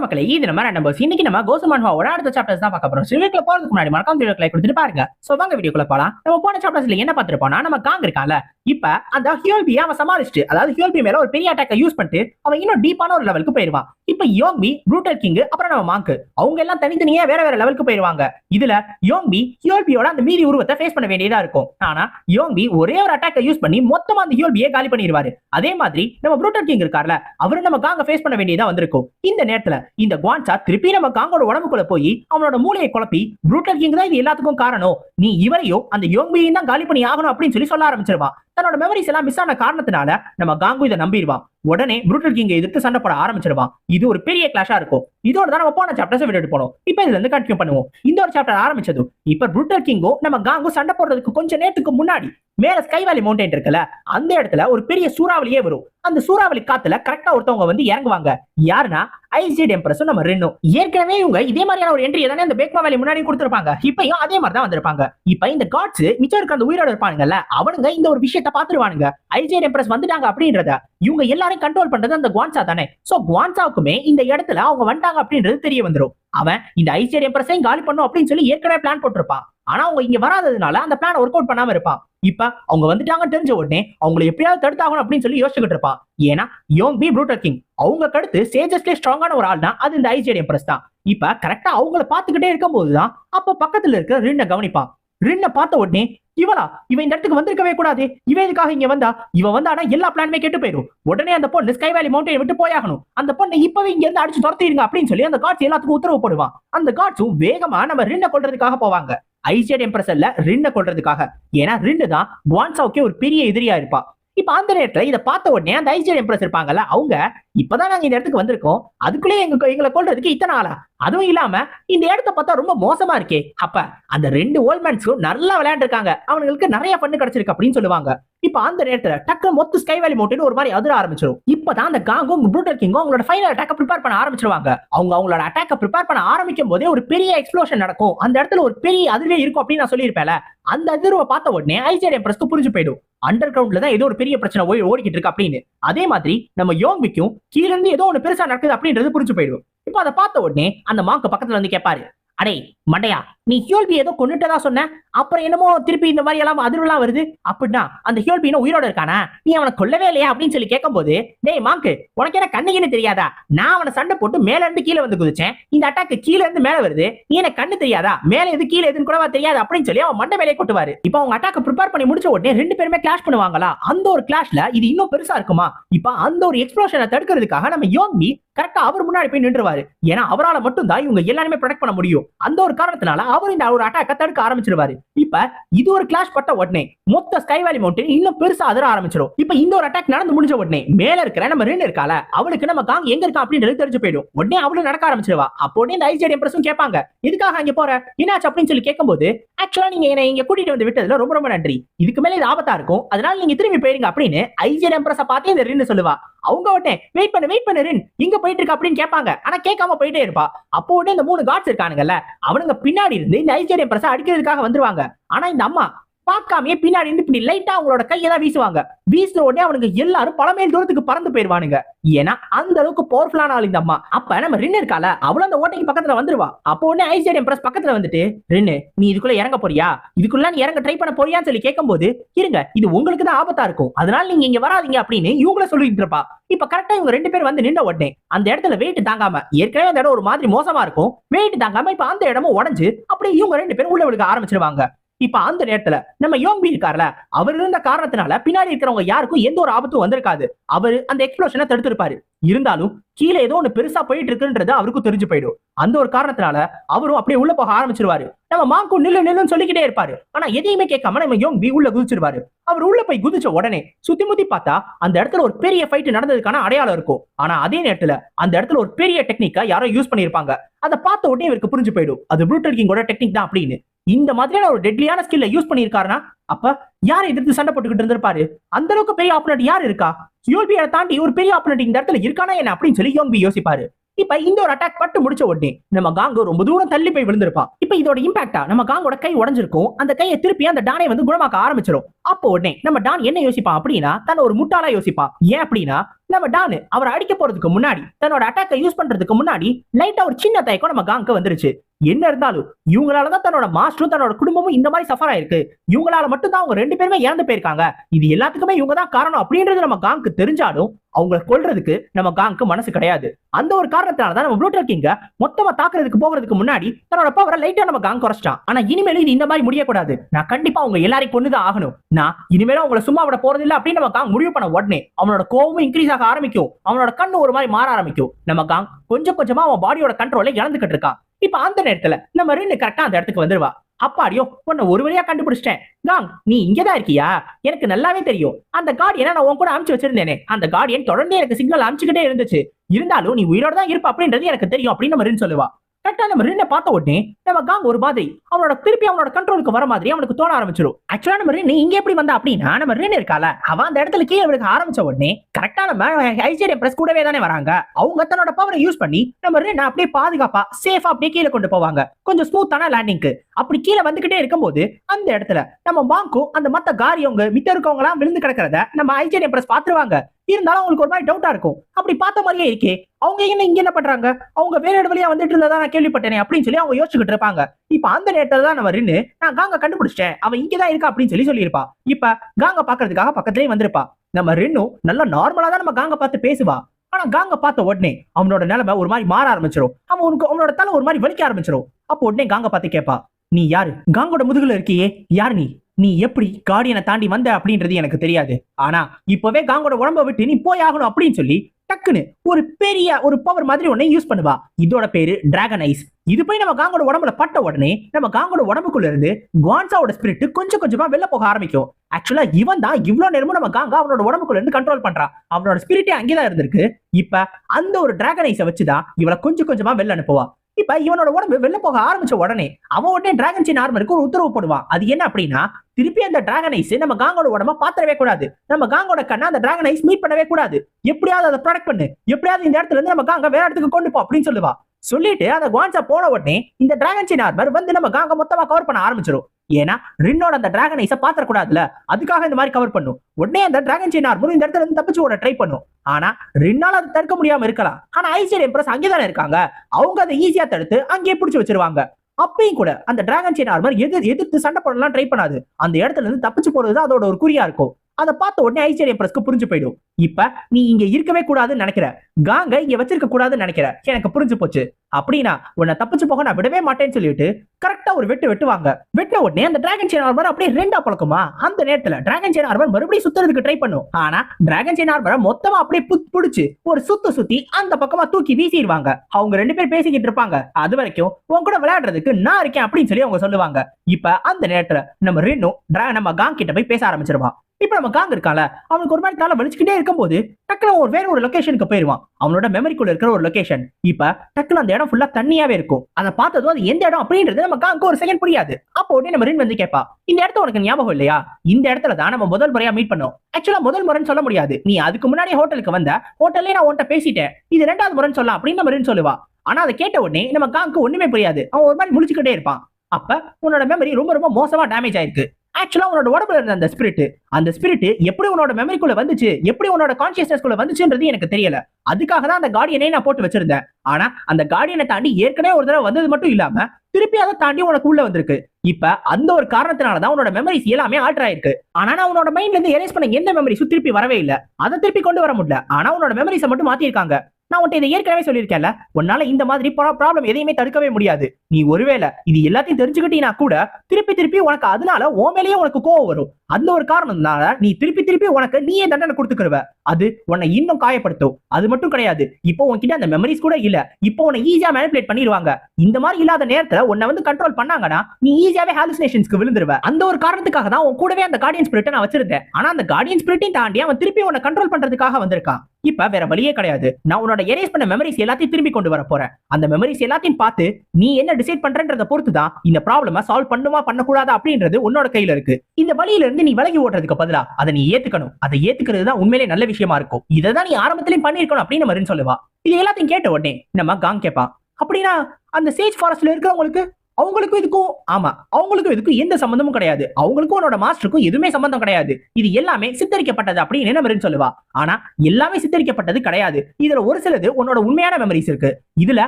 வணக்கம் மக்களே இது நம்ம நம்பர்ஸ் இன்னைக்கு நம்ம கோசமான் ஹாவோட அடுத்த சாப்டர்ஸ் தான் பார்க்க போறோம். சிவிக்ல போறதுக்கு முன்னாடி மறக்காம வீடியோ லைக் கொடுத்துட்டு பாருங்க. சோ வாங்க வீடியோக்குள்ள போலாம். நம்ம போன சாப்டர்ஸ்ல என்ன பார்த்திருப்போம்னா நம்ம காங் இருக்கான்ல. இப்ப அந்த ஹியோல்பி அவன் சமாளிச்சுட்டு அதாவது ஹியோல்பி மேல ஒரு பெரிய அட்டாக்கை யூஸ் பண்ணிட்டு அவன் இன்னும் டீப்பான ஒரு லெவலுக்கு போயிருவான். இப்ப யோங்பி ப்ரூட்டல் கிங் அப்புறம் நம்ம மாங்க் அவங்க எல்லாம் தனித்தனியா வேற வேற லெவலுக்கு போயிருவாங்க. இதுல யோங்பி ஹியோல்பியோட அந்த மீதி உருவத்தை ஃபேஸ் பண்ண வேண்டியதா இருக்கும். ஆனா யோங்பி ஒரே ஒரு அட்டாக்கை யூஸ் பண்ணி மொத்தமா அந்த ஹியோல்பியை காலி பண்ணிடுவாரு. அதே மாதிரி நம்ம ப்ரூட்டல் கிங் இருக்கார்ல அவரு நம்ம காங்க ஃபேஸ் பண்ண வேண்டியதா வந்திருக்கும். இந்த நேரத்துல இந்த குவான்சா திருப்பி நம்ம காங்கோட உடம்புக்குள்ள போய் அவனோட மூளையை குழப்பி ப்ரூட்டல் கிங் தான் இது எல்லாத்துக்கும் காரணம். நீ இவரையும் அந்த யோங்பியையும் தான் காலி பண்ணி ஆகணும் அப்படின்னு சொல்லி சொல்ல ஆரம்பிச்சிருவான். தன்னோட மெமரிஸ் எல்லாம் மிஸ் ஆன காரணத்தினால நம்ம காங்கு இதை நம்பிடுவான். உடனே புரூட்டல் கிங்கை எதிர்த்து சண்டை போட ஆரம்பிச்சிருவான் இது ஒரு பெரிய கிளாஷா இருக்கும். இதோட தான் நம்ம போன சாப்டர்ஸ் விட்டுட்டு போனோம். இப்போ இதுல இருந்து கண்டினியூ பண்ணுவோம். இந்த ஒரு சாப்டர் ஆரம்பிச்சது இப்ப புரூட்டல் கிங்கோ நம்ம காங்கும் சண்டை போடுறதுக்கு கொஞ்ச நேரத்துக்கு முன்னாடி மேல ஸ்கை வேலி மவுண்டைன் இருக்குல்ல அந்த இடத்துல ஒரு பெரிய சூறாவளியே வரும். அந்த சூறாவளி காத்துல கரெக்டா ஒருத்தவங்க வந்து இறங்குவாங்க. யாருன்னா ஐசிடி எம்ப்ரஸும் நம்ம ரெண்டும் ஏற்கனவே இவங்க இதே மாதிரியான ஒரு என்ட்ரி தானே அந்த பேக்மா வேலை முன்னாடி கொடுத்துருப்பாங்க. இப்பயும் அதே மாதிரி தான் வந்திருப்பாங்க. இப்ப இந்த காட்ஸ் மிச்சம் இருக்க அந்த உயிரோட இருப்பானுங்கல்ல அவனுங்க இந்த ஒரு விஷயத்த பாத்துருவானுங்க ஐசிடி எம்ப்ரஸ் வந்துட்டாங்க அப்படின்றத இவங்க எல்லாரையும் கண்ட்ரோல் பண்றது அந்த குவான்சா தானே. சோ குவான்சாவுக்குமே இந்த இடத்துல அவங்க வந்துட்டாங்க அப்படின்றது தெரிய வந்துடும் அவன் இந்த ஐசிடி எம்ப்ரஸையும் காலி பண்ணும் அப்படின்னு சொல்லி ஏற்கனவே பிளான் போட்டிருப்பான். ஆனா அவங்க இங்க வராததுனால அந்த பிளான் ஒர்க் அவுட் பண்ணாம இருப்பான் இப்ப அவங்க வந்துட்டாங்கன்னு தெரிஞ்ச உடனே அவங்களை எப்படியாவது தடுத்தாகணும் அப்படின்னு சொல்லி யோசிச்சுக்கிட்டு இருப்பான் ஏன்னா யோங் பி ப்ரூட்டர் கிங் அவங்க கடுத்து சேஜஸ்லேயே ஸ்ட்ராங்கான ஒரு ஆள்னா அது இந்த ஐசிடி எம்ப்ரஸ் தான். இப்ப கரெக்டா அவங்கள பாத்துக்கிட்டே இருக்கும் போதுதான் அப்ப பக்கத்துல இருக்க ரின்ன கவனிப்பான் ரின்ன பார்த்த உடனே இவளா? இவன் இந்த இடத்துக்கு வந்திருக்கவே கூடாது. இவன் இதுக்காக இங்க வந்தா? இவன் வந்தானா எல்லா பிளானுமே கெட்டு போயிடும். உடனே அந்த பொண்ணு ஸ்கை வேலி மவுண்டைன் விட்டு போயாகணும். அந்த பொண்ணை இப்பவே இங்க இருந்து அடிச்சு துரத்திடுங்க அப்படின்னு சொல்லி அந்த காட்ஸ் எல்லாத்துக்கும் உத்தரவு போடுவான். அந்த காட்ஸும் வேகமா நம்ம ரின்ன கொள்றதுக்காக போவாங்க. ஐசியட் எம்ப்ரஸர்ல ரின்ன கொள்றதுக்காக ஏன்னா ரின்னு தான் குவான்சாவுக்கே ஒரு பெரிய எதிரியா இருப்பா. இப்ப அந்த நேரத்துல இதை பார்த்த உடனே அந்த ஐசியட் எம்ப்ரஸ் இருப்பாங்கல்ல அவங்க இப்பதான் நாங்க இந்த இடத்துக்கு வந்திருக்கோம். அதுக்குள்ளே எங்க எங்களை கொள்றதுக்கு இத்தனை ஆளா? அதுவும் இல்லாம இந்த இடத்த பார்த்தா ரொம்ப மோசமா இருக்கே. அப்ப அந்த ரெண்டு ஓல்மேன்ஸும் நல்லா விளையாண்டுருக்காங்க. அவங்களுக்கு நிறைய பண்ணு கிடைச்சிருக்கு அப்படின்னு சொல்லுவாங்க. இப்ப அந்த நேரத்துல டக்கு மொத்த ஸ்கை வேலி மவுண்டன் ஒரு மாதிரி அதிர ஆரம்பிச்சிடும் இப்பதான் அந்த காங்கும் ப்ரூட்டர் கிங்கும் அவங்களோட ஃபைனல் அட்டாக்க ப்ரிப்பேர் பண்ண ஆரம்பிச்சிருவாங்க. அவங்க அவங்களோட அட்டாக்க ப்ரிப்பேர் பண்ண ஆரம்பிக்கும் போதே ஒரு பெரிய எக்ஸ்ப்ளோஷன் நடக்கும். அந்த இடத்துல ஒரு பெரிய அதிர்வே இருக்கும் அப்படின்னு நான் சொல்லியிருப்பேன்ல அந்த அதிர்வை பார்த்த உடனே ஐசிஆர் பிரஸ்க்கு புரிஞ்சு போயிடும். அண்டர் கிரவுண்ட்ல தான் ஏதோ ஒரு பெரிய பிரச்சனை ஓடிக்கிட்டு இருக்கு அப்படின்னு. அதே மாதிரி நம்ம யோங்விக்கும் கீழ இருந்து ஏதோ ஒன்று பெருசா நடக்குது அப்படின்றது புரிஞ்சு போயிடும். இப்போ அதை பார்த்த உடனே அந்த மாக்கு பக்கத்துல வந்து கேட்பாரு அடே மண்டையா நீ ஹியோல்பி ஏதோ கொண்டுட்டதா சொன்ன? அப்புறம் என்னமோ திருப்பி இந்த மாதிரி எல்லாம் அதிர்வெல்லாம் வருது? அப்படின்னா அந்த ஹியோல்பி இன்னும் உயிரோட இருக்கானா? நீ அவனை கொல்லவே இல்லையா? அப்படின்னு சொல்லி கேட்கும்போது டேய் மாங்கு உனக்கு என்ன கண்ணுக்குன்னு தெரியாதா? நான் அவனை சண்டை போட்டு மேல இருந்து கீழே வந்து குதிச்சேன். இந்த அட்டாக்கு கீழ இருந்து மேல வருது. நீ எனக்கு கண்ணு தெரியாதா? மேல எது கீழே எதுன்னு கூடவா தெரியாது அப்படின்னு சொல்லி அவன் மண்டை வேலையை கொட்டுவாரு. இப்போ அவங்க அட்டாக்க ப்ரிப்பேர் பண்ணி முடிச்ச உடனே ரெண்டு பேருமே கிளாஷ் பண்ணுவாங்களா? அந்த ஒரு கிளாஷ்ல இது இன்னும் பெருசா இருக்குமா? இப்போ அந்த ஒரு எக்ஸ்ப்ளோஷனை தடுக்கிறதுக்காக நம்ம யோங்கி கரெக்டா அவர் முன்னாடி போய் நின்றுவாரு. ஏன்னா அவரால் மட்டும் தான் இவங்க எல்லாருமே ப்ரொடெக்ட் பண்ண முடியும். அந்த ஒரு காரணத்தினால அவர் இந்த ஒரு அட்டாக்கை தடுக்க ஆரம்பிச்சிருவாரு. இப்ப இது ஒரு கிளாஷ் பட்ட உடனே மொத்த ஸ்கை வேலி மவுண்டன் இன்னும் பெருசா அதிர ஆரம்பிச்சிடும் இப்ப இந்த ஒரு அட்டாக் நடந்து முடிஞ்ச உடனே மேல இருக்கிற நம்ம ரெண்டு இருக்கால அவளுக்கு நம்ம காங் எங்க இருக்கா அப்படின்றது தெரிஞ்சு போயிடும். உடனே அவளும் நடக்க ஆரம்பிச்சிருவா. அப்போ உடனே இந்த ஐசிடி எம்பரசும் கேட்பாங்க எதுக்காக அங்க போற? என்னாச்சு? அப்படின்னு சொல்லி கேட்கும்போது ஆக்சுவலா நீங்க என்ன இங்க கூட்டிட்டு வந்து விட்டதுல ரொம்ப ரொம்ப நன்றி. இதுக்கு மேல இது ஆபத்தா இருக்கும். அதனால நீங்க திரும்பி போயிருங்க அப்படின்னு ஐசிடி எம்பரஸை பார்த்தே இந்த ரின்னு சொல்லுவா. அவங்க உடனே வெயிட் பண்ணு வெயிட் பண்ணு ரின். இங்க போயிட்டு இருக்க அப்படின்னு கேட்பாங்க. ஆனா கேட்காம போயிட்டே இருப்பா. அப்போ உடனே இந்த மூணு காட்ஸ் இருக்கானுங்கல்ல அவனுங்க பின்னாடி இருந்து இந்த ஐசிடி பிரசா அடிக்கிறதுக்காக வந்துருவாங்க. ஆனா இந்த அம்மா பார்க்காமயே பின்னாடி இருந்து இப்படி லைட்டா அவங்களோட கையை தான் வீசுவாங்க. வீசுற உடனே அவனுங்க எல்லாரும் பல மைல் தூரத்துக்கு பறந்து போயிருவானுங்க ஏன்னா அந்த அளவுக்கு பவர்ஃபுல்லான ஆள் இந்த அம்மா. அப்ப நம்ம ரின் இருக்கால அவளும் அந்த ஓட்டைக்கு பக்கத்துல வந்துருவா. அப்போ உடனே ஐசிடி பிரஸ் பக்கத்துல வந்துட்டு ரின்னு நீ இதுக்குள்ள இறங்க போறியா? இதுக்குள்ள நீ இறங்க ட்ரை பண்ண போறியான்னு சொல்லி கேட்கும்போது இருங்க இது உங்களுக்கு தான் ஆபத்தா இருக்கும். அதனால நீங்க இங்க வராதீங்க அப்படின்னு இவங்கள சொல்லிட்டு இருப்பா. இப்ப கரெக்டா இவங்க ரெண்டு பேர் வந்து நின்ன உடனே அந்த இடத்துல வெயிட் தாங்காம ஏற்கனவே அந்த இடம் ஒரு மாதிரி மோசமா இருக்கும். வெயிட் தாங்காம இப்ப அந்த இடமும் உடஞ்சு அப்படியே இவங்க ரெண்டு பேரும் உள்ள விழுக ஆரம்பிச்சிருவாங்க. இப்ப அந்த நேரத்துல நம்ம யோங்பி இருக்கார்ல அவர் இருந்த காரணத்தினால பின்னாடி இருக்கிறவங்க யாருக்கும் எந்த ஒரு ஆபத்தும் வந்திருக்காது. அவர் அந்த எக்ஸ்ப்ளோஷனை தடுத்திருப்பாரு. இருந்தாலும் கீழே ஏதோ ஒண்ணு பெருசா போயிட்டு இருக்குன்றது அவருக்கும் தெரிஞ்சு போயிடும். அந்த ஒரு காரணத்தினால அவரும் அப்படியே உள்ள போக ஆரம்பிச்சிருவாரு. நம்ம மாங்கு நில்லு நில்லுன்னு சொல்லிக்கிட்டே இருப்பாரு. ஆனா எதையுமே கேட்காம நம்ம யோங் பி உள்ள குதிச்சிருவாரு. அவர் உள்ள போய் குதிச்ச உடனே சுத்தி முத்தி பார்த்தா அந்த இடத்துல ஒரு பெரிய ஃபைட் நடந்ததுக்கான அடையாளம் இருக்கும். ஆனா அதே நேரத்துல அந்த இடத்துல ஒரு பெரிய டெக்னிக்கா யாரோ யூஸ் பண்ணிருப்பாங்க அதை பார்த்த உடனே இவருக்கு புரிஞ்சு போயிடும். அது ப்ரூட்டல் கிங்கோட டெக்னிக் தான் அப்படின்னு. இந்த மாதிரியான ஒரு டெட்லியான ஸ்கில்ல யூஸ் பண்ணிருக்காருன்னா அப்ப யாரை எதிர்த்து சண்டை போட்டுக்கிட்டு இருந்திருப்பாரு? அந்த அளவுக்கு பெரிய ஆப்பனட் யார் இருக்கா? யோல்பியை தாண்டி ஒரு பெரிய ஆப்பனட் இந்த இடத்துல இருக்கானா என்ன அப்படின்னு சொல்லி யோன்பி யோசிப்பாரு. இப்ப இந்த ஒரு அட்டாக் பட்டு முடிச்ச உடனே நம்ம காங்கு ரொம்ப தூரம் தள்ளி போய் விழுந்திருப்பான். இப்ப இதோட இம்பாக்டா நம்ம காங்கோட கை உடஞ்சிருக்கும். அந்த கையை திருப்பி அந்த டானை வந்து குணமாக்க ஆரம்பிச்சிடும் அப்போ உடனே நம்ம டான் என்ன யோசிப்பான் அப்படின்னா தன்னை ஒரு முட்டாளா யோசிப்பான். ஏன் அப்படின்னா நம்ம டான் அவர் அடிக்க போறதுக்கு முன்னாடி தன்னோட அட்டாக்கை யூஸ் பண்றதுக்கு முன்னாடி லைட்டா ஒரு சின்ன தயக்கம் நம்ம காங்க்கு வந்துருச்சு. என்ன இருந்தாலும் இவங்களாலதான் தன்னோட மாஸ்டரும் தன்னோட குடும்பமும் இந்த மாதிரி சஃபர் ஆயிருக்கு. இவங்களால மட்டும் தான் அவங்க ரெண்டு பேருமே இறந்து போயிருக்காங்க. இது எல்லாத்துக்குமே இவங்க தான் காரணம் அப்படின்றது நம்ம காங்க்கு தெரிஞ்சாலும் அவங்கள கொல்றதுக்கு நம்ம காங்க்கு மனசு கிடையாது. அந்த ஒரு காரணத்தினால தான் நம்ம ப்ளூட்டர் கிங்க மொத்தமா தாக்குறதுக்கு போகிறதுக்கு முன்னாடி தன்னோட பவரை லைட்டா நம்ம காங் குறைச்சிட்டான். ஆனா இனிமேலும் இது இந்த மாதிரி முடியக்கூடாது. நான் கண்டிப்பா அவங்க எல்லாரையும் கொண்டுதான் ஆகணும். அப்படின்னா இனிமேலும் அவங்களை சும்மா விட போறது இல்ல அப்படின்னு நம்ம காங் முடிவு பண்ண உடனே அவனோட கோவமும் இன்க்ரீஸ் ஆக ஆரம்பிக்கும். அவனோட கண்ணு ஒரு மாதிரி மாற ஆரம்பிக்கும். நம்ம காங் கொஞ்சம் கொஞ்சமா அவன் பாடியோட கண்ட்ரோலை இழந்துகிட்டு இருக்கான். இப்ப அந்த நேரத்துல நம்ம ரெண்டு கரெக்டா அந்த இடத்துக்கு வந்துருவா. அப்பாடியோ உன்னை ஒரு வழியா கண்டுபிடிச்சிட்டேன். காங் நீ இங்கதான் இருக்கியா? எனக்கு நல்லாவே தெரியும். அந்த கார்டியனை நான் உன் கூட அமுச்சு வச்சிருந்தேனே. அந்த கார்டியன் தொடர்ந்து எனக்கு சிக்னல் அமுச்சுக்கிட்டே இருந்துச்சு. இருந்தாலும் நீ உயிரோட தான் இருப்ப அப்படின்றது எனக்கு தெரியும் அப்படின்னு நம்ம ரின் சொல்லுவா. கரெக்டாக நம்ம ரின்னை பார்த்த உடனே நம்ம காங் ஒரு மாதிரி அவனோட திருப்பி அவனோட கண்ட்ரோலுக்கு வர மாதிரி அவனுக்கு தோண ஆரம்பிச்சிடும் ஆக்சுவலாக நம்ம ரின் இங்கே எப்படி வந்தா அப்படின்னா நம்ம ரின் இருக்கால அவன் அந்த இடத்துல கீழே விழுக்க ஆரம்பிச்ச உடனே கரெக்டாக நம்ம ஐசிஐ பிரஸ் கூடவே தானே வராங்க. அவங்க தன்னோட பவரை யூஸ் பண்ணி நம்ம ரின் அப்படியே பாதுகாப்பா சேஃபா அப்படியே கீழே கொண்டு போவாங்க. கொஞ்சம் ஸ்மூத்தான லேண்டிங்க்கு அப்படி கீழே வந்துகிட்டே இருக்கும்போது அந்த இடத்துல நம்ம மாங்கும் அந்த மத்த காரியவங்க மித்த இருக்கவங்க எல்லாம் விழுந்து கிடக்கிறத நம்ம ஐசிஐ பிரஸ் பாத்துருவாங்க இருந்தாலும் அவங்களுக்கு ஒரு மாதிரி டவுட்டா இருக்கும். அப்படி பார்த்த மாதிரியே இருக்கே அவங்க என்ன இங்க என்ன பண்றாங்க? அவங்க வேற இட வழியா வந்துட்டு இருந்ததா நான் கேள்விப்பட்டேனே அப்படின்னு சொல்லி அவங்க யோசிச்சுக்கிட்டு இருப்பாங்க. இப்ப அந்த நேரத்துல தான் நம்ம ரின்னு நான் காங்க கண்டுபிடிச்சிட்டேன். அவன் இங்கதான் இருக்கா அப்படின்னு சொல்லி சொல்லியிருப்பா. இப்ப காங்க பாக்குறதுக்காக பக்கத்துலயே வந்திருப்பா. நம்ம ரின்னும் நல்லா நார்மலா தான் நம்ம காங்க பார்த்து பேசுவா. ஆனா காங்க பார்த்த உடனே அவனோட நிலைமை ஒரு மாதிரி மாற ஆரம்பிச்சிடும் அவன் உனக்கு அவனோட தலை ஒரு மாதிரி வலிக்க ஆரம்பிச்சிடும் அப்போ உடனே காங்க பார்த்து கேட்பா நீ யாரு? காங்கோட முதுகுல இருக்கியே யார் நீ? நீ எப்படி கார்டியனை தாண்டி வந்த? அப்படின்றது எனக்கு தெரியாது. ஆனா இப்பவே காங்கோட உடம்ப விட்டு நீ போய் ஆகணும் அப்படின்னு சொல்லி டக்குன்னு ஒரு பெரிய ஒரு பவர் மாதிரி உடனே யூஸ் பண்ணுவா. இதோட பேரு டிராகன் ஐஸ் இது போய் நம்ம காங்கோட உடம்புல பட்ட உடனே நம்ம காங்கோட உடம்புக்குள்ள இருந்து குவான்சாவோட ஸ்பிரிட் கொஞ்சம் கொஞ்சமா வெளில போக ஆரம்பிக்கும். ஆக்சுவலா இவன் தான் இவ்வளவு நேரமும் நம்ம காங்க அவனோட உடம்புக்குள்ள இருந்து கண்ட்ரோல் பண்றான் அவனோட ஸ்பிரிட்டே அங்கேதான் இருந்திருக்கு. இப்ப அந்த ஒரு டிராகன் ஐஸை வச்சுதான் இவளை கொஞ்சம் கொஞ்சமா வெளில அனுப்புவா. இப்ப இவனோட உடம்பு வெளில போக ஆரம்பிச்ச உடனே அவன் உடனே டிராகன் சின் ஆர்மருக்கு ஒரு உத்தரவு போடுவான். அது என்ன அப்படின்னா திருப்பி அந்த டிராகன் ஐஸ் நம்ம காங்கோட உடம்ப பாத்திரவே கூடாது. நம்ம காங்கோட கண்ணை அந்த டிராகன் ஐஸ் மீட் பண்ணவே கூடாது. எப்படியாவது அதை ப்ரொடக்ட் பண்ணு. எப்படியாவது இந்த இடத்துல இருந்து நம்ம காங்க வேற இடத்துக்கு கொண்டு போ அப்படின்னு சொல்லுவா. சொல்லிட்டு அந்த குவான்சா போன உடனே இந்த டிராகன் சின் ஆர்மர் வந்து நம்ம காங்க மொத்தமா கவர் பண்ண ஆரம்பிச்சிடும் ஏன்னா ரின்னோட அந்த டிராகன் ஐஸை பாத்திரக்கூடாதுல அதுக்காக இந்த மாதிரி கவர் பண்ணும். உடனே அந்த டிராகன் செயின் ஆர்மரும் இந்த இடத்துல இருந்து தப்பிச்சு ஓட ட்ரை பண்ணும். ஆனா ரின்னால அதை தடுக்க முடியாம இருக்கலாம். ஆனா ஐசியர் எம்ப்ரஸ் அங்கேதானே இருக்காங்க. அவங்க அதை ஈஸியா தடுத்து அங்கேயே பிடிச்சி வச்சிருவாங்க. அப்பயும் கூட அந்த டிராகன் செயின் ஆர்மர் எதிர் எதிர்த்து சண்டை போடலாம் ட்ரை பண்ணாது. அந்த இடத்துல இருந்து தப்பிச்சு போறது அதோட ஒரு குறியா இருக்கும். அதை பார்த்த உடனே ஐசியர் பிரஸ்க்கு புரிஞ்சு போயிடும். இப்ப நீ இங்க இருக்கவே கூடாதுன்னு நினைக்கிற. காங்க இங்க வச்சிருக்க கூடாதுன்னு நினைக்கிற. எனக்கு புரிஞ்சு போச்சு. அப்படின்னா உன்னை தப்பிச்சு போக நான் விடவே மாட்டேன்னு சொல்லிட்டு கரெக்டா ஒரு வெட்டு வெட்டுவாங்க. வெட்ட உடனே அந்த டிராகன் செயின் ஆர்மர் அப்படியே ரெண்டா பழக்குமா? அந்த நேரத்துல டிராகன் செயின் ஆர்மர் மறுபடியும் சுத்துறதுக்கு ட்ரை பண்ணும். ஆனா டிராகன் செயின் ஆர்மரை மொத்தமா அப்படியே புத் புடிச்சு ஒரு சுத்து சுத்தி அந்த பக்கமா தூக்கி வீசிடுவாங்க. அவங்க ரெண்டு பேர் பேசிக்கிட்டு இருப்பாங்க. அது வரைக்கும் உன் கூட விளையாடுறதுக்கு நான் இருக்கேன் அப்படின்னு சொல்லி அவங்க சொல்லுவாங்க. இப்ப அந்த நேரத்துல நம்ம ரெண்டும் நம்ம காங் கிட்ட போய் பேச ஆரம்பிச்சிருவான். இப்ப நம்ம காங் இருக்கால அவனுக்கு ஒரு மாதிரி தலை வலிச்சுக்கிட்டே இருக்கும்போது டக்குனு ஒரு வேற ஒரு லொகேஷனுக்கு போயிருவான். அவனோட மெமரிக்குள்ள இருக்கிற ஒரு லொகேஷன் இப்ப டக்குனு அந்த இடம் ஃபுல்லா தண்ணியாவே இருக்கும். அதை பார்த்ததும் அது எந்த இடம் அப்படின்றது நம்ம காங்க ஒரு செகண்ட் புரியாது. அப்போ உடனே நம்ம ரின் வந்து கேட்பா இந்த இடத்த உனக்கு ஞாபகம் இல்லையா? இந்த இடத்துல தான் நம்ம முதல் முறையா மீட் பண்ணோம். ஆக்சுவலா முதல் முறைன்னு சொல்ல முடியாது. நீ அதுக்கு முன்னாடி ஹோட்டலுக்கு வந்த ஹோட்டல்லே நான் உன்கிட்ட பேசிட்டேன். இது ரெண்டாவது முறைன்னு சொல்லலாம் அப்படின்னு நம்ம ரின் சொல்லுவா. ஆனா அதை கேட்ட உடனே நம்ம காங்க்கு ஒண்ணுமே புரியாது. அவன் ஒரு மாதிரி முழிச்சுக்கிட்டே இருப்பான். அப்ப உன்னோட மெமரி ரொம்ப ரொம்ப மோசமா டேமேஜ் ஆயிருக்கு. ஆக்சுவலா உன்னோட உடம்புல இருந்த அந்த ஸ்பிரிட் அந்த ஸ்பிரிட் எப்படி உன்னோட மெமரிக்குள்ள வந்துச்சு எப்படி உன்னோட கான்சியஸ்னஸ்குள்ள வந்துச்சுன்றது எனக்கு தெரியல. அதுக்காக தான் அந்த கார்டியனே நான் போட்டு வச்சிருந்தேன். ஆனா அந்த கார்டியனை தாண்டி ஏற்கனவே ஒரு தடவை வந்தது மட்டும் இல்லாம திருப்பி அதை தாண்டி உனக்கு உள்ள வந்திருக்கு. இப்ப அந்த ஒரு காரணத்தினால தான் உன்னோட மெமரிஸ் எல்லாமே ஆல்டர் ஆயிருக்கு. ஆனா நான் உன்னோட மைண்ட்ல இருந்து எரேஸ் பண்ண எந்த மெமரிஸும் திருப்பி வரவே இல்லை. அதை திருப்பி கொண்டு வர முடியல. ஆனா உன்னோட மெமரிஸை மட்டும் மாத்திருக்காங்க நான் உன்ட்ட இதை ஏற்கனவே சொல்லியிருக்கேன்ல. உன்னால இந்த மாதிரி ப்ராப்ளம் எதையுமே தடுக்கவே முடியாது. நீ ஒருவேளை இது எல்லாத்தையும் தெரிஞ்சுக்கிட்டீங்கன்னா கூட திருப்பி திருப்பி உனக்கு அதனால உன் மேலேயே உனக்கு கோவம் வரும். அந்த ஒரு காரணம்னால நீ திருப்பி திருப்பி உனக்கு நீயே தண்டனை கொடுத்துக்கிருவ. அது உன்னை இன்னும் காயப்படுத்தும். அது மட்டும் கிடையாது. இப்போ உன்கிட்ட அந்த மெமரிஸ் கூட இல்ல. இப்போ உன்னை ஈஸியா மேனிபுலேட் பண்ணிடுவாங்க இந்த மாதிரி இல்லாத நேரத்துல உன்னை வந்து கண்ட்ரோல் பண்ணாங்கன்னா நீ ஈஸியாவே ஹாலுசினேஷன்ஸ்க்கு விழுந்துருவ. அந்த ஒரு காரணத்துக்காக தான் உன் கூடவே அந்த கார்டியன் ஸ்பிரிட்டை நான் வச்சிருந்தேன். ஆனா அந்த கார்டியன் ஸ்பிரிட்டையும் தாண்டி அவன் திருப்பி உன்னை கண்ட்ரோல் பண்றதுக்காக வந்திருக்கான். இப்ப வேற வழியே கிடையாது. நான் உன்னோட எரேஸ் பண்ண மெமரிஸ் எல்லாத்தையும் திரும்பி கொண்டு வர போறேன். அந்த மெமரிஸ் எல்லாத்தையும் பார்த்து நீ என்ன டிசைட் பண்றன்றத பொறுத்து தான் இந்த ப்ராப்ளம சால்வ் பண்ணுமா பண்ணக்கூடாதா அப்படின்றது உன்னோட கையில இருக்கு. இந்த வழியில இருந்து நீ விலகி ஓடுறதுக்கு பதிலா அதை நீ ஏத்துக்கணும். அதை ஏத்துக்கிறது தான் உண்மையிலே நல்ல விஷயமா இருக்கும் இதை தான் நீ ஆரம்பத்திலையும் பண்ணிருக்கணும் அப்படின்னு மருன்னு சொல்லுவா. இது எல்லாத்தையும் கேட்ட உடனே நம்ம காங் கேட்பான் அப்படின்னா அந்த சேஜ் ஃபாரஸ்ட்ல இருக்கிறவங்களுக்கு அவங்களுக்கும் இதுக்கும் ஆமா அவங்களுக்கும் இதுக்கும் எந்த சம்பந்தமும் கிடையாது. அவங்களுக்கும் உன்னோட மாஸ்டருக்கும் எதுவுமே சம்பந்தம் கிடையாது. இது எல்லாமே சித்தரிக்கப்பட்டது அப்படின்னு என்ன சொல்லுவா. ஆனா எல்லாமே சித்தரிக்கப்பட்டது கிடையாது. இதுல ஒரு சிலது உன்னோட உண்மையான மெமரிஸ் இருக்கு. இதுல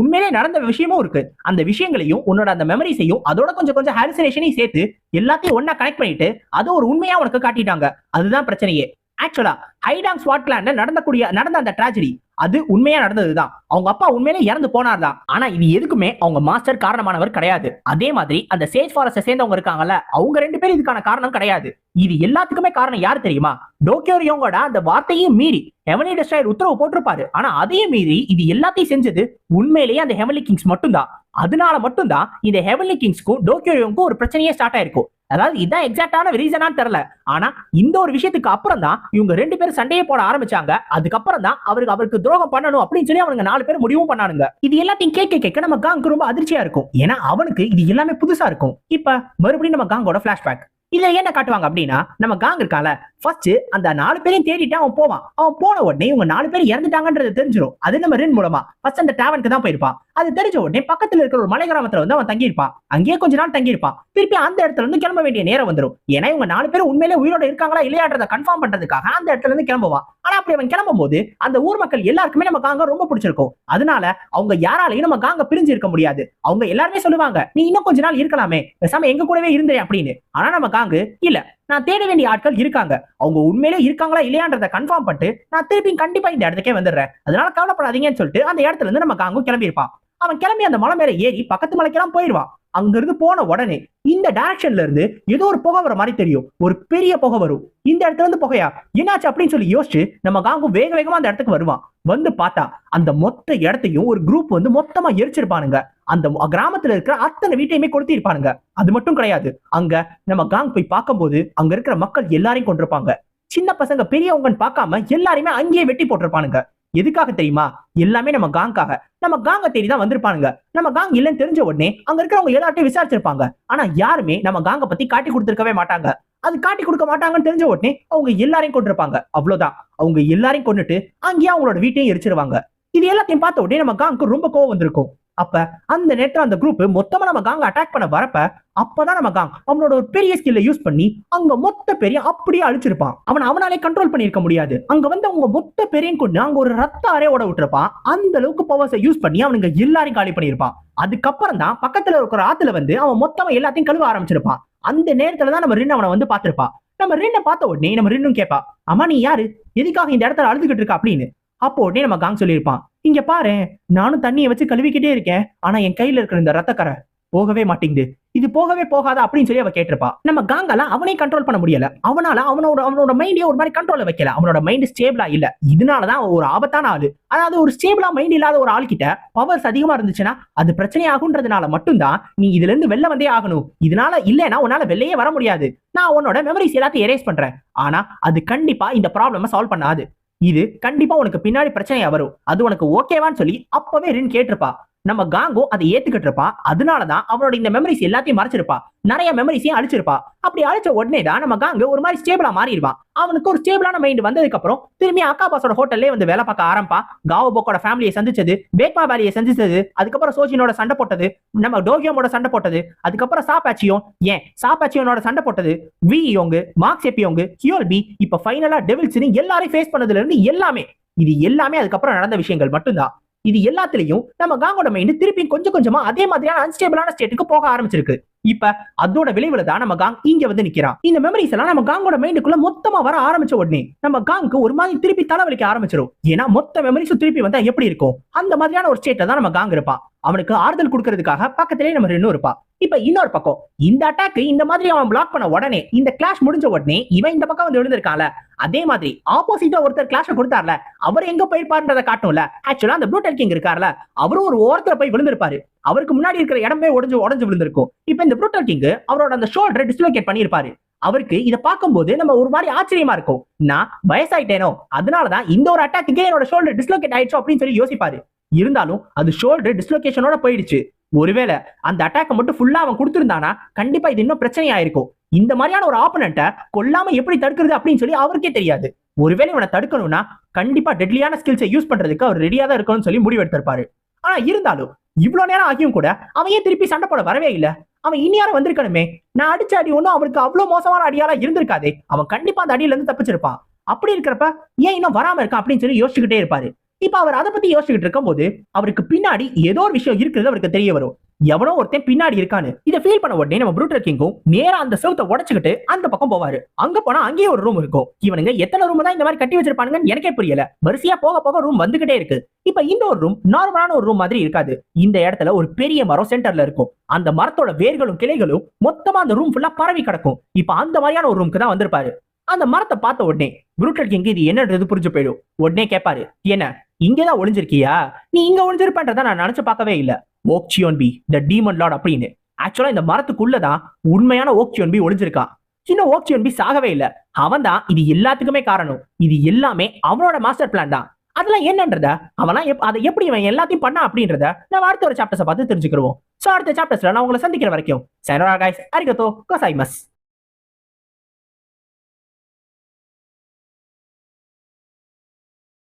உண்மையிலே நடந்த விஷயமும் இருக்கு. அந்த விஷயங்களையும் உன்னோட அந்த மெமரிஸையும் அதோட கொஞ்சம் கொஞ்சம் ஹாலுசினேஷனையும் சேர்த்து எல்லாத்தையும் ஒண்ணா கனெக்ட் பண்ணிட்டு அது ஒரு உண்மையா உனக்கு காட்டிட்டாங்க. அதுதான் பிரச்சனையே. ஆக்சுவலா ஹைடாங் ஸ்வாட்லாண்ட்ல நடந்தக்கூடிய நடந்த அந்த டிராஜடி அது உண்மையா நடந்ததுதான். அவங்க அப்பா உண்மையிலே இறந்து போனார் தான் ஆனா இது எதுக்குமே அவங்க மாஸ்டர் காரணமானவர் கிடையாது. அதே மாதிரி அந்த சேஜ் ஃபாரஸ்ட சேர்ந்தவங்க இருக்காங்கல்ல அவங்க ரெண்டு பேரும் இதுக்கான காரணம் கிடையாது. இது எல்லாத்துக்குமே காரணம் யார் தெரியுமா? டோக்கியோரியோங்கோட அந்த வார்த்தையும் மீறி ஹெவனி டெஸ்டாயர் உத்தரவு போட்டிருப்பாரு. ஆனா அதையும் மீறி இது எல்லாத்தையும் செஞ்சது உண்மையிலேயே அந்த ஹெவன்லி கிங்ஸ் மட்டும்தான். அதனால மட்டும்தான் இந்த ஹெவன்லி கிங்ஸ்க்கும் டோக்கியோரியோங்கும் ஒரு பிரச்சனையே ஸ்டார்ட் ஆயிருக்கும். அதாவது இதான் எக்ஸாக்டான ரீசனான்னு தெரியல. ஆனா இந்த ஒரு விஷயத்துக்கு அப்புறம் தான் இவங்க ரெண்டு பேரும் சண்டையை போட ஆரம்பிச்சாங்க. அதுக்கப்புறம் தான் அவருக்கு அவருக்கு துரோகம் பண்ணணும் அப்படின்னு சொல்லி அவனுங்க நாலு பேர் முடிவும் பண்ணானுங்க. இது எல்லாத்தையும் கேட்க கேட்க நம்ம காங்க்கு ரொம்ப அதிர்ச்சியா இருக்கும். ஏன்னா அவனுக்கு இது எல்லாமே புதுசா இருக்கும். இப்ப மறுபடியும் நம்ம காங்கோட பிளாஷ்பேக் இதுல என்ன காட்டுவாங்க அப்படின்னா நம்ம காங் இருக்கால ஃபர்ஸ்ட் அந்த நாலு பேரையும் தேடிட்டு அவன் போவான். அவன் போன உடனே இவங்க நாலு பேர் இறந்துட்டாங்கன்றது தெரிஞ்சிடும் அது நம்ம ரென் மூலமா. ஃபர்ஸ்ட் அந்த டேவனுக்கு தான் போயிருப்பான். அது தெரிஞ்ச உடனே பக்கத்துல இருக்கிற ஒரு மலை கிராமத்துல வந்து அவன் தங்கியிருப்பான். அங்கேயே கொஞ்ச நாள் தங்கியிருப்பான். திருப்பி அந்த இடத்துல இருந்து கிளம்ப வேண்டிய நேரம் வந்துடும் ஏன்னா இவங்க நாலு பேரும் உண்மையிலே உயிரோட இருக்காங்களா இல்லையான்றத கன்ஃபார்ம் பண்றதுக்காக அந்த இடத்துல இருந்து கிளம்புவான். ஆனா அப்படி அவன் கிளம்பும் போது அந்த ஊர் மக்கள் எல்லாருக்குமே நம்ம காங்க ரொம்ப பிடிச்சிருக்கும். அதனால அவங்க யாராலையும் நம்ம காங்க பிரிஞ்சு இருக்க முடியாது. அவங்க எல்லாருமே சொல்லுவாங்க நீ இன்னும் கொஞ்ச நாள் இருக்கலாமே. பேசாம எங்க கூடவே இருந்தே அப்படின்னு. ஆனா நம்ம காங்கு இல்ல. நான் தேட வேண்டிய ஆட்கள் இருக்காங்க. அவங்க உண்மையிலே இருக்காங்களா இல்லையான்றத கன்ஃபார்ம் பண்ணிட்டு நான் திருப்பி கண்டிப்பா இந்த இடத்துக்கே வந்துடுறேன். அதனால கவலைப்படாதீங்கன்னு சொல்லிட்டு அந்த இடத்துல இருந்து நம்ம காங்கும் கிளம்பியிருப்பான். அவன் கிளம்பி அந்த மலை மேல ஏறி பக்கத்து மலைக்கெல்லாம் போயிடுவான். அங்கிருந்து போன உடனே இந்த டைரக்ஷன்ல இருந்து ஏதோ ஒரு புகை வர மாதிரி தெரியும். ஒரு பெரிய புகை வரும். இந்த இடத்துல இருந்து புகையா? என்னாச்சு அப்படின்னு சொல்லி யோசிச்சு நம்ம காங்கும் வேக வேகமா அந்த இடத்துக்கு வருவான். வந்து பார்த்தா அந்த மொத்த இடத்தையும் ஒரு குரூப் வந்து மொத்தமா எரிச்சிருப்பானுங்க. அந்த கிராமத்துல இருக்கிற அத்தனை வீட்டையுமே கொளுத்திருப்பானுங்க அது மட்டும் கிடையாது. அங்க நம்ம காங் போய் பார்க்கும்போது அங்க இருக்கிற மக்கள் எல்லாரையும் கொண்டிருப்பாங்க. சின்ன பசங்க பெரியவங்கன்னு பார்க்காம எல்லாரையுமே அங்கேயே வெட்டி போட்டிருப்பானுங்க. எதுக்காக தெரியுமா? எல்லாமே நம்ம காங்காக நம்ம காங்க தேடி தான் வந்திருப்பானுங்க. நம்ம காங் இல்லைன்னு தெரிஞ்ச உடனே அங்க இருக்கிறவங்க எல்லார்ட்டையும் விசாரிச்சிருப்பாங்க. ஆனா யாருமே நம்ம காங்க பத்தி காட்டி கொடுத்துருக்கவே மாட்டாங்க. அது காட்டி கொடுக்க மாட்டாங்கன்னு தெரிஞ்ச உடனே அவங்க எல்லாரையும் கொண்டிருப்பாங்க. அவ்வளவுதான். அவங்க எல்லாரையும் கொண்டுட்டு அங்கேயே அவங்களோட வீட்டையும் எரிச்சிருவாங்க. இது எல்லாத்தையும் பார்த்த உடனே நம்ம காங்க்கு ரொம்ப கோவம் வந்திருக்கும். அப்ப அந்த நேரத்தில் அந்த குரூப் மொத்தமா நம்ம காங்க அட்டாக் பண்ண வரப்ப அப்பதான் நம்ம காங் அவனோட ஒரு பெரிய ஸ்கில்ல யூஸ் பண்ணி அங்க மொத்த பெரிய அப்படியே அழிச்சிருப்பான். அவன் அவனாலே கண்ட்ரோல் பண்ணிருக்க முடியாது. அங்க வந்து அவங்க மொத்த பெரியும் கொண்டு அங்க ஒரு ரத்த அறைய ஓட விட்டுருப்பான் அந்த அளவுக்கு பவர்ஸை யூஸ் பண்ணி அவனுங்க எல்லாரையும் காலி பண்ணியிருப்பான். அதுக்கப்புறம் தான் பக்கத்துல இருக்கிற ஆத்துல வந்து அவன் மொத்தமா எல்லாத்தையும் கழுவ ஆரம்பிச்சிருப்பான். அந்த நேரத்துல தான் நம்ம ரின் அவனை வந்து பார்த்திருப்பான் நம்ம ரின்னை பார்த்த உடனே நம்ம ரின்னும் கேட்பா அம்மா நீ யாரு? எதுக்காக இந்த இடத்துல அழுதுகிட்டு இருக்கா? அப்படின்னு. அப்போ உடனே நம்ம காங் சொல்லியிருப்பான் இங்க பாரு நானும் தண்ணியை வச்சு கழுவிக்கிட்டே இருக்கேன். ஆனா என் கையில இருக்கிற இந்த ரத்தக்கரை போகவே மாட்டேங்குது. இது போகவே போகாதா அப்படின்னு சொல்லி அவ கேட்டிருப்பா. நம்ம காங்கால அவனே கண்ட்ரோல் பண்ண முடியல. அவனால அவனோட அவனோட மைண்டே ஒரு மாதிரி கண்ட்ரோல வைக்கல. அவனோட மைண்ட் ஸ்டேபிளா இல்ல. இதனாலதான் ஒரு ஆபத்தான ஆளு. அதாவது ஒரு ஸ்டேபிளா மைண்ட் இல்லாத ஒரு ஆள் கிட்ட பவர்ஸ் அதிகமா இருந்துச்சுன்னா அது பிரச்சனை ஆகுன்றதுனால மட்டும்தான் நீ இதுல இருந்து வெளில வந்தே ஆகணும். இதனால இல்லைன்னா உன்னால வெளியே வர முடியாது. நான் உன்னோட மெமரிஸ் எல்லாத்தையும் எரேஸ் பண்றேன். ஆனா அது கண்டிப்பா இந்த ப்ராப்ளம சால்வ் பண்ணாது. இது கண்டிப்பா உனக்கு பின்னாடி பிரச்சனையா வரும். அது உனக்கு ஓகேவான்னு சொல்லி அப்பவே ரின் கேட்டிருப்பா. நம்ம காங்கோ அதை ஏத்துக்கிட்டு இருப்பா அதனாலதான் அவனோட இந்த மெமரிஸ் எல்லாத்தையும் மறைச்சிருப்பா. நிறைய மெமரிஸையும் அழிச்சிருப்பா. அப்படி அழிச்ச உடனே தான் நம்ம காங்கு ஒரு மாதிரி ஸ்டேபிளா மாறிடுவான் அவனுக்கு ஒரு ஸ்டேபிளான மைண்ட் வந்ததுக்கு அப்புறம் திரும்பி அக்கா பாஸோட ஹோட்டல்லே வந்து வேலை பார்க்க ஆரம்பா காவோ போக்கோட ஃபேமிலியை சந்திச்சது பேக்மா வேலியை சந்திச்சது அதுக்கப்புறம் சோஜினோட சண்டை போட்டது நம்ம டோகியோமோட சண்டை போட்டது அதுக்கப்புறம் சாப்பாச்சியும் ஏன் சாப்பாச்சியோனோட சண்டை போட்டது வி யோங்கு மார்க்ஸ் எப்பியோங்கு ஹியோல்பி இப்ப ஃபைனலா டெவில்ஸ்னு எல்லாரையும் ஃபேஸ் பண்ணதுல இருந்து எல்லாமே இது எல்லாமே அதுக்கப்புறம் நடந்த விஷயங்கள் மட்டும்தான். இது எல்லாத்துலயும் நம்ம காங்கோட மைண்ட் திருப்பி கொஞ்சம் கொஞ்சமா அதே மாதிரியான அன்ஸ்டேபிளான ஸ்டேட்டுக்கு போக ஆரம்பிச்சிருக்கு. இப்ப அதோட விளைவுல தான் நம்ம காங் இங்க வந்து நிக்கிறான். இந்த மெமரிஸ் எல்லாம் நம்ம காங்கோட மைண்டுக்குள்ள மொத்தமா வர ஆரம்பிச்ச உடனே நம்ம காங்க்கு ஒரு மாதிரி திருப்பி தலைவலிக்க ஆரம்பிச்சிடும் ஏன்னா மொத்த மெமரிஸும் திருப்பி வந்தா எப்படி இருக்கும்? அந்த மாதிரியான ஒரு ஸ்டேட்ல தான் நம்ம காங் இருப்பான். அவனுக்கு ஆறுதல் கொடுக்கறதுக்காக பக்கத்திலேயே நம்ம ரெண்டும் இருப்பா. இப்ப இன்னொரு பக்கம் இந்த அட்டாக் இந்த மாதிரி அவன் பிளாக் பண்ண உடனே இந்த கிளாஷ் முடிஞ்ச உடனே இவன் இந்த பக்கம் வந்து விழுந்திருக்கான்ல. அதே மாதிரி ஆப்போசிட்டா ஒருத்தர் கிளாஷ் கொடுத்தார்ல அவர் எங்க போயிருப்பாருன்றத காட்டும்ல. ஆக்சுவலா அந்த ப்ளூ கிங் இருக்கார்ல அவரும் ஒரு ஓரத்துல போய் விழுந்திருப்பாரு. அவருக்கு முன்னாடி இருக்கிற இடமே உடஞ்சு உடஞ்சு விழுந்திருக்கும். இப்ப இந்த ப்ளூ டெல்கிங் அவரோட அந்த ஷோல்டரை டிஸ்லோகேட் பண்ணியிருப்பாரு. அவருக்கு இதை பார்க்கும்போது நம்ம ஒரு மாதிரி ஆச்சரியமா இருக்கும். நான் வயசாயிட்டேனோ அதனாலதான் இந்த ஒரு அட்டாக்கு என்னோட ஷோல்டர் டிஸ்லோகேட் ஆயிடுச்சு அப்படின்னு சொல்லி யோசிப்பாரு. இருந்தாலும் அது ஷோல்டர் டிஸ்லோகேஷனோட போயிடுச்சு. ஒருவேளை அந்த அட்டாக்கை மட்டும் ஃபுல்லா அவன் கொடுத்துருந்தானா கண்டிப்பா இது இன்னும் பிரச்சனை ஆயிருக்கும் இந்த மாதிரியான ஒரு ஆப்பனண்ட்டை கொல்லாம எப்படி தடுக்கிறது அப்படின்னு சொல்லி அவருக்கே தெரியாது. ஒருவேளை இவனை தடுக்கணும்னா கண்டிப்பா டெட்லியான ஸ்கில்ஸை யூஸ் பண்றதுக்கு அவர் ரெடியா தான் இருக்கணும்னு சொல்லி முடிவெடுத்திருப்பாரு ஆனா இருந்தாலும் இவ்வளவு நேரம் ஆகியும் கூட அவன் ஏன் திருப்பி சண்டை போட வரவே இல்ல? அவன் இனியாரம் வந்திருக்கணுமே? நான் அடிச்ச அடி ஒன்றும் அவருக்கு அவ்வளவு மோசமான அடியாலா இருந்திருக்காதே. அவன் கண்டிப்பா அந்த அடியில இருந்து தப்பிச்சிருப்பான். அப்படி இருக்கிறப்ப ஏன் இன்னும் வராம இருக்கான் அப்படின்னு சொல்லி யோசிச்சுக்கிட்டே இருப்பாரு. இப்ப அவர் அதை பத்தி யோசிச்சுட்டு இருக்கும்போது அவருக்கு பின்னாடி ஏதோ ஒரு விஷயம் இருக்கிறது அவருக்கு தெரிய வரும். எவனோ ஒருத்தன் பின்னாடி இருக்கான்னு இதை ஃபீல் பண்ண உடனே நம்ம ப்ரூட்டர் கிங்கும் நேரா அந்த செவத்தை உடச்சுக்கிட்டு அந்த பக்கம் போவாரு. அங்க போனா அங்கேயே ஒரு ரூம் இருக்கும். இவனுங்க எத்தனை ரூம் தான் இந்த மாதிரி கட்டி வச்சிருப்பானுங்கன்னு எனக்கே புரியல. வரிசையா போக போக ரூம் வந்துகிட்டே இருக்கு. இப்ப இந்த ஒரு ரூம் நார்மலான ஒரு ரூம் மாதிரி இருக்காது. இந்த இடத்துல ஒரு பெரிய மரம் சென்டர்ல இருக்கும். அந்த மரத்தோட வேர்களும் கிளைகளும் மொத்தமா அந்த ரூம் ஃபுல்லா பரவி கிடக்கும். இப்ப அந்த மாதிரியான ஒரு ரூமுக்கு தான் வந்திருப்பாரு. அந்த மரத்தை பார்த்த உடனே புரூட்டல் கிங் இது என்னன்றது புரிஞ்சு போயிடும். உடனே கேட்பாரு என்ன? இங்கேதான் ஒளிஞ்சிருக்கியா? நீ இங்க ஒளிஞ்சிருப்பன்றத நான் நினைச்சு பார்க்கவே இல்ல. ஓக்சியோன் பி த டீமன் லார்ட் அப்படின்னு. ஆக்சுவலா இந்த மரத்துக்குள்ளதான் உண்மையான ஓக்சியோன் பி ஒளிஞ்சிருக்கான் இன்னும் ஓக்சியோன் பி சாகவே இல்ல. அவன் தான் இது எல்லாத்துக்குமே காரணம். இது எல்லாமே அவனோட மாஸ்டர் பிளான் தான். அதெல்லாம் என்னன்றத? அவனா அதை எப்படி இவன் எல்லாத்தையும் பண்ணா அப்படின்றத நம்ம அடுத்த ஒரு சாப்டர்ஸை பார்த்து தெரிஞ்சுக்கிறோம் சோ அடுத்த சாப்டர்ஸ்ல நான் உங்களை சந்திக்கிற வரைக்கும் சைனரா கைஸ் அரிகத்தோ கசாய்மஸ்